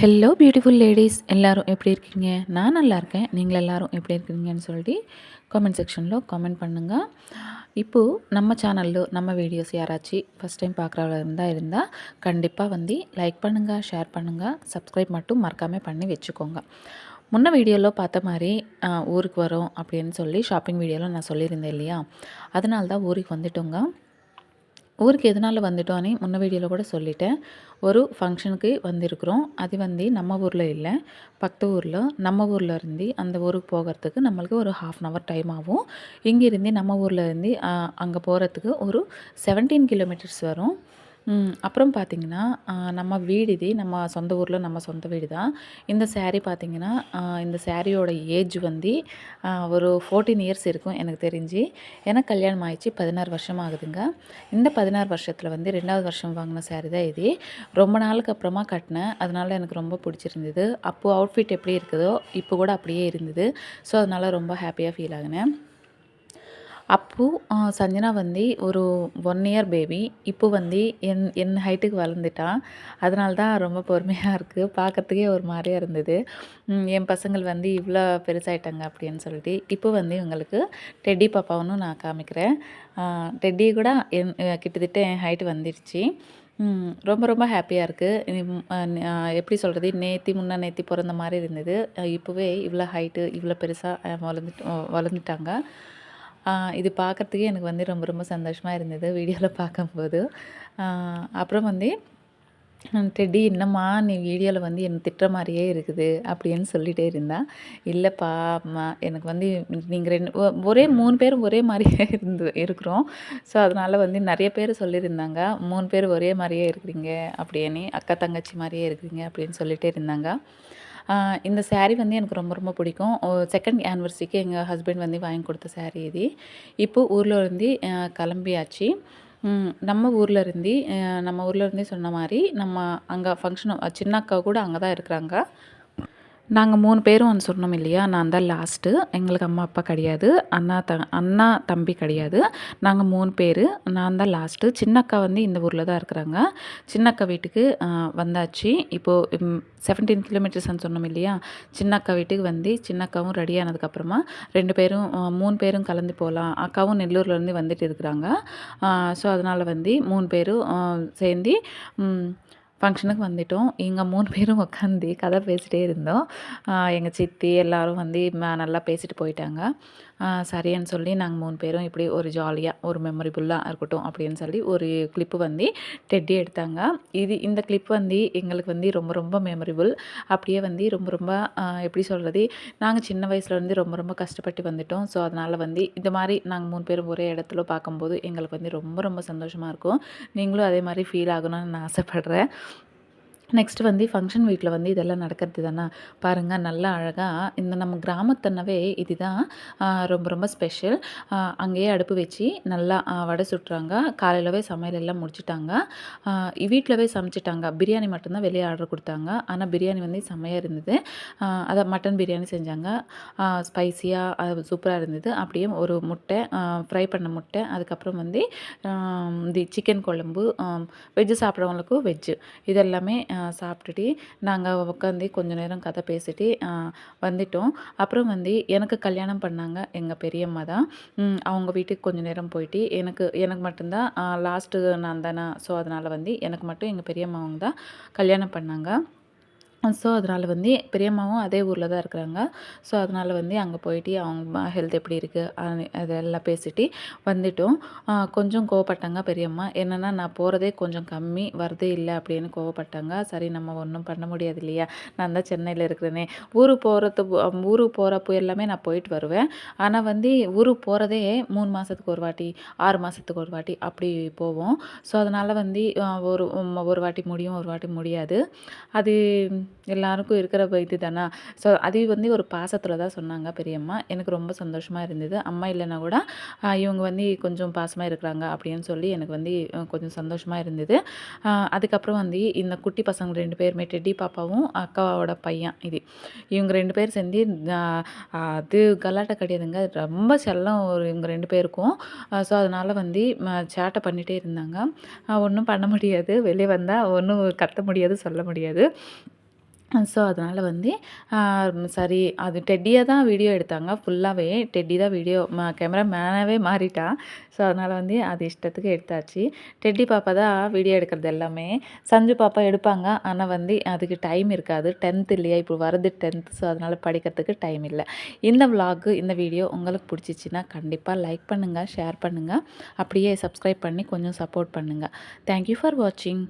Hello beautiful ladies எல்லோரும் எப்படி இருக்கீங்க? நான் நல்லா இருக்கேன். நீங்கள் எல்லோரும் எப்படி இருக்கீங்கன்னு சொல்லிட்டு காமெண்ட் செக்ஷனில் காமெண்ட் பண்ணுங்கள் இப்போது நம்ம சேனலில் நம்ம வீடியோஸ் யாராச்சும் ஃபஸ்ட் டைம் பார்க்குறவங்க இருந்தால் இருந்தால் கண்டிப்பாக வந்து லைக் பண்ணுங்கள் ஷேர் பண்ணுங்கள் சப்ஸ்கிரைப் மட்டும் மறக்காமல் பண்ணி வச்சுக்கோங்க. முன்ன வீடியோவில் பார்த்த மாதிரி ஊருக்கு வரோம் அப்படின்னு சொல்லி ஷாப்பிங் வீடியோவில் நான் சொல்லியிருந்தேன் இல்லையா? அதனால தான் ஊருக்கு வந்துட்டோங்க. ஊருக்கு எதனால் வந்துட்டோன்னு முன்ன வீடியோவில் கூட சொல்லிட்டேன். ஒரு ஃபங்க்ஷனுக்கு வந்திருக்கிறோம். அது வந்து நம்ம ஊரில் இல்லை. பக்கத்து ஊரில் நம்ம ஊரில் இருந்து அந்த ஊருக்கு போகிறதுக்கு நம்மளுக்கு ஒரு ஹாஃப் அன் ஹவர் டைம் ஆகும். இங்கேருந்து நம்ம ஊரில் இருந்து அங்கே போகிறதுக்கு ஒரு செவன்டீன் கிலோமீட்டர்ஸ் வரும். அப்புறம் பார்த்திங்கன்னா நம்ம வீடு இது நம்ம சொந்த ஊரில் நம்ம சொந்த வீடு தான் இந்த சேரீ பார்த்திங்கன்னா இந்த சேரீயோட ஏஜ் வந்து ஒரு ஃபோர்டீன் இயர்ஸ் இருக்கும் எனக்கு தெரிஞ்சு. எனக்கு கல்யாணம் ஆயிடுச்சு பதினாறு வருஷம் ஆகுதுங்க. இந்த பதினாறு வருஷத்தில் வந்து ரெண்டாவது வருஷம் வாங்கின சேரீ தான் இது. ரொம்ப நாளுக்கு அப்புறமா கட்டினேன். அதனால் எனக்கு ரொம்ப பிடிச்சிருந்தது. அப்போது அவுட்ஃபிட் எப்படி இருக்குதோ இப்போ கூட அப்படியே இருந்தது. ஸோ அதனால் ரொம்ப ஹாப்பியாக ஃபீல் ஆகினேன். அப்போது சஞ்சனா வந்து ஒரு ஒன் இயர் பேபி இப்போ வந்து என் என் ஹைட்டுக்கு வளர்ந்துட்டான் அதனால தான் ரொம்ப பொறுமையாக இருக்குது பார்க்கறதுக்கே ஒரு மாதிரியாக இருந்தது. என் பசங்கள் வந்து இவ்வளோ பெருசாயிட்டாங்க அப்படின்னு சொல்லிட்டு இப்போ வந்து இவங்களுக்கு டெட்டி பாப்பாவும் நான் காமிக்கிறேன். டெட்டி கூட என் கிட்டத்தட்ட என் ஹைட்டு வந்துடுச்சு. ரொம்ப ரொம்ப ஹாப்பியாக இருக்குது எப்படி சொல்கிறது நேத்தி முன்னா நேத்தி பிறந்த மாதிரி இருந்தது. இப்போவே இவ்வளோ ஹைட்டு இவ்வளோ பெருசாக வளர்ந்துட்டு வளர்ந்துட்டாங்க. இது பார்க்குறதுக்கே எனக்கு வந்து ரொம்ப ரொம்ப சந்தோஷமாக இருந்தது வீடியோவில் பார்க்கும்போது அப்புறம் வந்து டெடி என்னம்மா நீ வீடியோவில் வந்து என்னை திட்டுற மாதிரியே இருக்குது அப்படின்னு சொல்லிகிட்டே இருந்தா. இல்லைப்பா அம்மா எனக்கு வந்து நீங்கள் ரெண்டு ஒரே மூணு பேரும் ஒரே மாதிரியே இருந்து இருக்கிறோம். ஸோ அதனால் வந்து நிறைய பேர் சொல்லியிருந்தாங்க. மூணு பேர் ஒரே மாதிரியே இருக்கிறீங்க அப்படின்னு அக்கா தங்கச்சி மாதிரியே இருக்கிறீங்க அப்படின்னு சொல்லிகிட்டே இருந்தாங்க. இந்த சேரீ வந்து எனக்கு ரொம்ப ரொம்ப பிடிக்கும். செகண்ட் ஆனிவர்சரிக்கு எங்கள் ஹஸ்பண்ட் வந்து வாங்கி கொடுத்த சேரீ இது. இப்போது ஊரில் இருந்து கிளம்பியாச்சு. நம்ம ஊரில் இருந்து நம்ம ஊரில் இருந்தே சொன்ன மாதிரி நம்ம அங்கே ஃபங்க்ஷன் சின்ன அக்கா கூட அங்கே தான் இருக்கிறாங்க. நாங்கள் மூணு பேரும் ஒன்று சொன்னோம் இல்லையா? நான் தான் லாஸ்ட்டு எங்களுக்கு அம்மா அப்பா கிடையாது. அண்ணா த அண்ணா தம்பி கிடையாது. நாங்கள் மூணு பேர் நான் தான் லாஸ்ட்டு சின்னக்கா வந்து இந்த ஊரில் தான் இருக்கிறாங்க. சின்னக்கா வீட்டுக்கு வந்தாச்சு. இப்போது செவன்டீன் கிலோமீட்டர்ஸ்னு சொன்னோம் இல்லையா? சின்னக்கா வீட்டுக்கு வந்து சின்னக்காவும் ரெடி ஆனதுக்கப்புறமா ரெண்டு பேரும் மூணு பேரும் கலந்து போகலாம் அக்காவும் நெல்லூர்லேருந்து வந்துட்டு இருக்கிறாங்க. ஸோ அதனால் வந்து மூணு பேரும் சேர்ந்து ஃபங்க்ஷனுக்கு வந்துவிட்டோம் இங்கே மூணு பேரும் உட்காந்து கதை பேசிகிட்டே இருந்தோம். எங்கள் சித்தி எல்லோரும் வந்து நல்லா பேசிட்டு போயிட்டாங்க. சரின்னு சொல்லி நாங்கள் மூணு பேரும் இப்படி ஒரு ஜாலியாக ஒரு மெமரிபுல்லாக இருக்கட்டும் அப்படின்னு சொல்லி ஒரு கிளிப்பு வந்து டெட்டி எடுத்தாங்க. இது இந்த கிளிப் வந்து எங்களுக்கு வந்து ரொம்ப ரொம்ப மெமரிபுல் அப்படியே வந்து ரொம்ப ரொம்ப எப்படி சொல்கிறது நாங்கள் சின்ன வயசுலேருந்து ரொம்ப ரொம்ப கஷ்டப்பட்டு வந்துட்டோம். ஸோ அதனால் வந்து இந்த மாதிரி நாங்கள் மூணு பேரும் ஒரே இடத்துல பார்க்கும்போது எங்களுக்கு வந்து ரொம்ப ரொம்ப சந்தோஷமாக இருக்கும். நீங்களும் அதே மாதிரி ஃபீல் ஆகணும்னு நான் ஆசைப்பட்றேன். நெக்ஸ்ட்டு வந்து ஃபங்க்ஷன் வீட்டில் வந்து இதெல்லாம் நடக்கிறது தானே? பாருங்கள் நல்லா அழகாக இந்த நம்ம கிராமத்தனவே இதுதான் ரொம்ப ரொம்ப ஸ்பெஷல் அங்கேயே அடுப்பு வச்சு நல்லா வடை சுட்டுறாங்க. காலையிலவே சமையல் எல்லாம் முடிச்சுட்டாங்க. வீட்டிலவே சமைச்சிட்டாங்க. பிரியாணி மட்டும்தான் வெளியே ஆர்டர் கொடுத்தாங்க. ஆனால் பிரியாணி வந்து செம்மையாக இருந்தது. அதை மட்டன் பிரியாணி செஞ்சாங்க. ஸ்பைஸியாக அது சூப்பராக இருந்தது. அப்படியே ஒரு முட்டை ஃப்ரை பண்ண முட்டை அதுக்கப்புறம் வந்து இந்த சிக்கன் குழம்பு வெஜ்ஜு சாப்பிட்றவங்களுக்கும் வெஜ்ஜு இதெல்லாமே சாப்பிட்டுட்டு நாங்கள் உட்காந்து கொஞ்ச நேரம் கதை பேசிட்டு வந்துட்டோம். அப்புறம் வந்து எனக்கு கல்யாணம் பண்ணாங்க எங்கள் பெரியம்மா தான். அவங்க வீட்டுக்கு கொஞ்ச நேரம் போயிட்டு எனக்கு எனக்கு மட்டும்தான் லாஸ்ட்டு நான் தானே ஸோ அதனால் வந்து எனக்கு மட்டும் எங்கள் பெரியம்மாவங்க தான் கல்யாணம் பண்ணாங்க. ஸோ அதனால் வந்து பெரியம்மாவும் அதே ஊரில் தான் இருக்கிறாங்க. ஸோ அதனால் வந்து அங்கே போயிட்டு அவங்க ஹெல்த் எப்படி இருக்குது அதெல்லாம் பேசிட்டு வந்துட்டோம். கொஞ்சம் கோவப்பட்டாங்க பெரியம்மா என்னென்னா நான் போகிறதே கொஞ்சம் கம்மி வரதே இல்லை அப்படின்னு கோவப்பட்டாங்க. சரி நம்ம ஒன்றும் பண்ண முடியாது இல்லையா? நான் தான் சென்னையில் இருக்கிறேனே. ஊருக்கு போகிறது ஊருக்கு போகிறப்போ எல்லாமே நான் போயிட்டு வருவேன். ஆனால் வந்து ஊருக்கு போகிறதே மூணு மாதத்துக்கு ஒரு வாட்டி ஆறு மாதத்துக்கு ஒரு வாட்டி அப்படி போவோம். ஸோ அதனால் வந்து ஒரு ஒரு வாட்டி முடியும் ஒரு வாட்டி முடியாது. அது எல்லாருக்கும் இருக்கிற இது தானே ஸோ அது வந்து ஒரு பாசத்தில் தான் சொன்னாங்க பெரியம்மா. எனக்கு ரொம்ப சந்தோஷமாக இருந்தது. அம்மா இல்லைன்னா கூட இவங்க வந்து கொஞ்சம் பாசமாக இருக்கிறாங்க அப்படின்னு சொல்லி எனக்கு வந்து கொஞ்சம் சந்தோஷமாக இருந்தது. அதுக்கப்புறம் வந்து இந்த குட்டி பசங்க ரெண்டு பேருமே டெட்டி பாப்பாவும் அக்காவோட பையன் இது. இவங்க ரெண்டு பேர் சேர்ந்து அது கலாட்டை கிடையாதுங்க. ரொம்ப செல்லம் ஒரு இவங்க ரெண்டு பேருக்கும். ஸோ அதனால் வந்து சேட்டை பண்ணிகிட்டே இருந்தாங்க. ஒன்றும் பண்ண முடியாது. வெளியே வந்தால் ஒன்றும் கத்த முடியாது சொல்ல முடியாது. ஸோ அதனால் வந்து சரி அது டெட்டியை தான் வீடியோ எடுத்தாங்க. ஃபுல்லாகவே டெட்டி தான் வீடியோ மா கேமரா மேனாகவே மாறிட்டா. ஸோ அதனால் வந்து அது இஷ்டத்துக்கு எடுத்தாச்சு. டெட்டி பாப்பா தான் வீடியோ எடுக்கிறது எல்லாமே. சஞ்சு பாப்பா எடுப்பாங்க. ஆனால் வந்து அதுக்கு டைம் இருக்காது. டென்த் இல்லையா? இப்போ வருது டென்த் ஸோ அதனால் படிக்கிறதுக்கு டைம் இல்லை. இந்த விலாகு இந்த வீடியோ உங்களுக்கு பிடிச்சிச்சின்னா கண்டிப்பாக லைக் பண்ணுங்கள் ஷேர் பண்ணுங்கள் அப்படியே சப்ஸ்கிரைப் பண்ணி கொஞ்சம் சப்போர்ட் பண்ணுங்கள் தேங்க்யூ ஃபார் வாட்சிங்